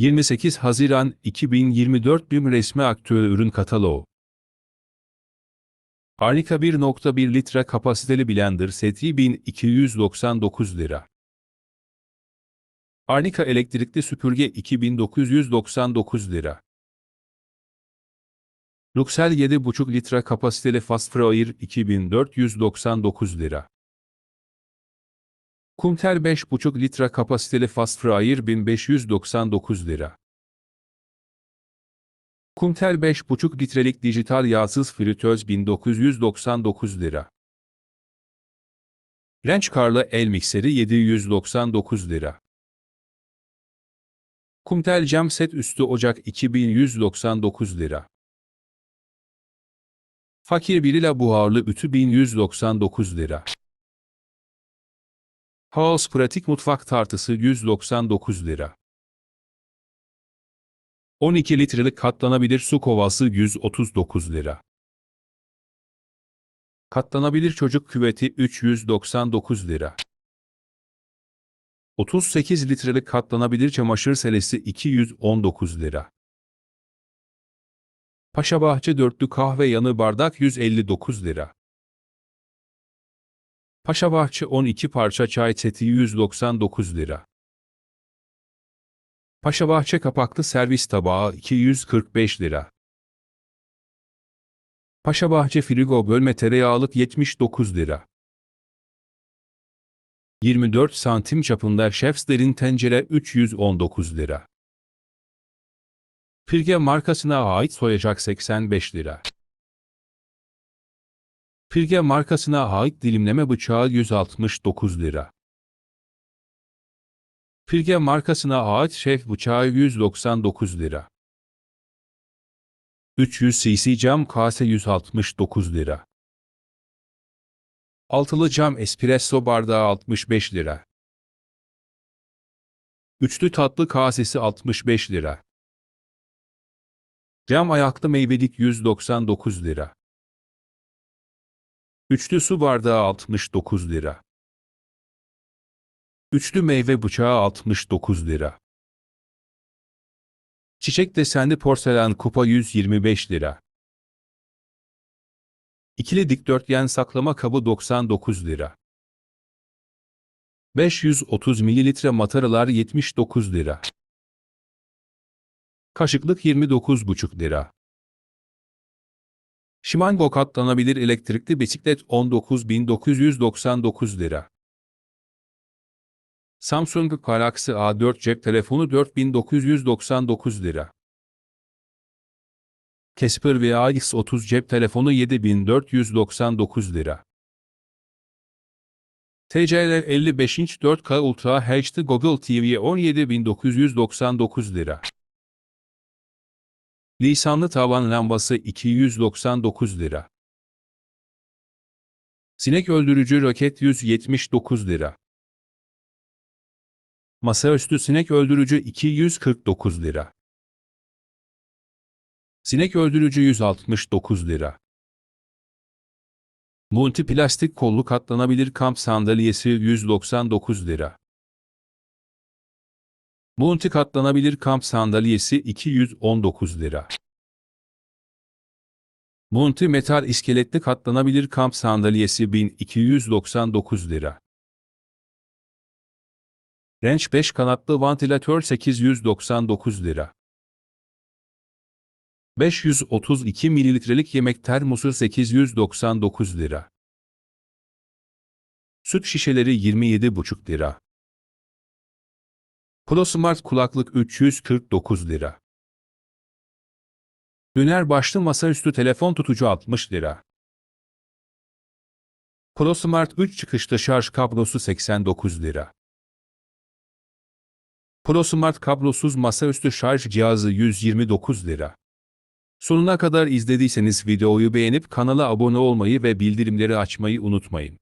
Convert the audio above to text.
28 Haziran 2024 BİM resmi aktüel ürün kataloğu. Harika 1.1 litre kapasiteli blender seti 1299 lira. Arnika elektrikli süpürge 2999 lira. Luxel 7.5 litre kapasiteli fast fryer 2499 lira. Kumtel 5.5 litre kapasiteli fast fryer 1599 lira. Kumtel 5.5 litrelik dijital yağsız fritöz 1999 lira. Ranch Karlı el mikseri 799 lira. Kumtel cam set üstü ocak 2199 lira. Fakir birila buharlı ütü 1199 lira. Halls pratik mutfak tartısı 199 lira. 12 litrelik katlanabilir su kovası 139 lira. Katlanabilir çocuk küveti 399 lira. 38 litrelik katlanabilir çamaşır selesi 219 lira. Paşabahçe dörtlü kahve yanı bardak 159 lira. Paşabahçe 12 parça çay seti 199 lira. Paşabahçe kapaklı servis tabağı 245 lira. Paşabahçe frigo bölme tereyağlık 79 lira. 24 santim çapında şefs derin tencere 319 lira. Pirge markasına ait soyacak 85 lira. Pirge markasına ait dilimleme bıçağı 169 lira. Pirge markasına ait şef bıçağı 199 lira. 300 cc cam kase 169 lira. Altılı cam espresso bardağı 65 lira. Üçlü tatlı kasesi 65 lira. Cam ayaklı meyvelik 199 lira. Üçlü su bardağı 69 lira. Üçlü meyve bıçağı 69 lira. Çiçek desenli porselen kupa 125 lira. İkili dikdörtgen saklama kabı 99 lira. 530 mililitre mataralar 79 lira. Kaşıklık 29,5 lira. Shimango katlanabilir elektrikli bisiklet 19.999 lira. Samsung Galaxy A4 cep telefonu 4999 lira. Casper VAX30 cep telefonu 7499 lira. TCL 55 inç 4K Ultra HD Google TV 17999 lira. Lisanlı tavan lambası 299 lira. Sinek öldürücü roket 179 lira. Masaüstü sinek öldürücü 249 lira. Sinek öldürücü 169 lira. Multi plastik kollu katlanabilir kamp sandalyesi 199 lira. Multi katlanabilir kamp sandalyesi 219 lira. Multi metal iskeletli katlanabilir kamp sandalyesi 1299 lira. Range 5 kanatlı vantilatör 899 lira. 532 mililitrelik yemek termosu 899 lira. Süt şişeleri 27,5 lira. ProSmart kulaklık 349 lira. Döner başlı masaüstü telefon tutucu 60 lira. ProSmart 3 çıkışlı şarj kablosu 89 lira. ProSmart kablosuz masaüstü şarj cihazı 129 lira. Sonuna kadar izlediyseniz videoyu beğenip kanala abone olmayı ve bildirimleri açmayı unutmayın.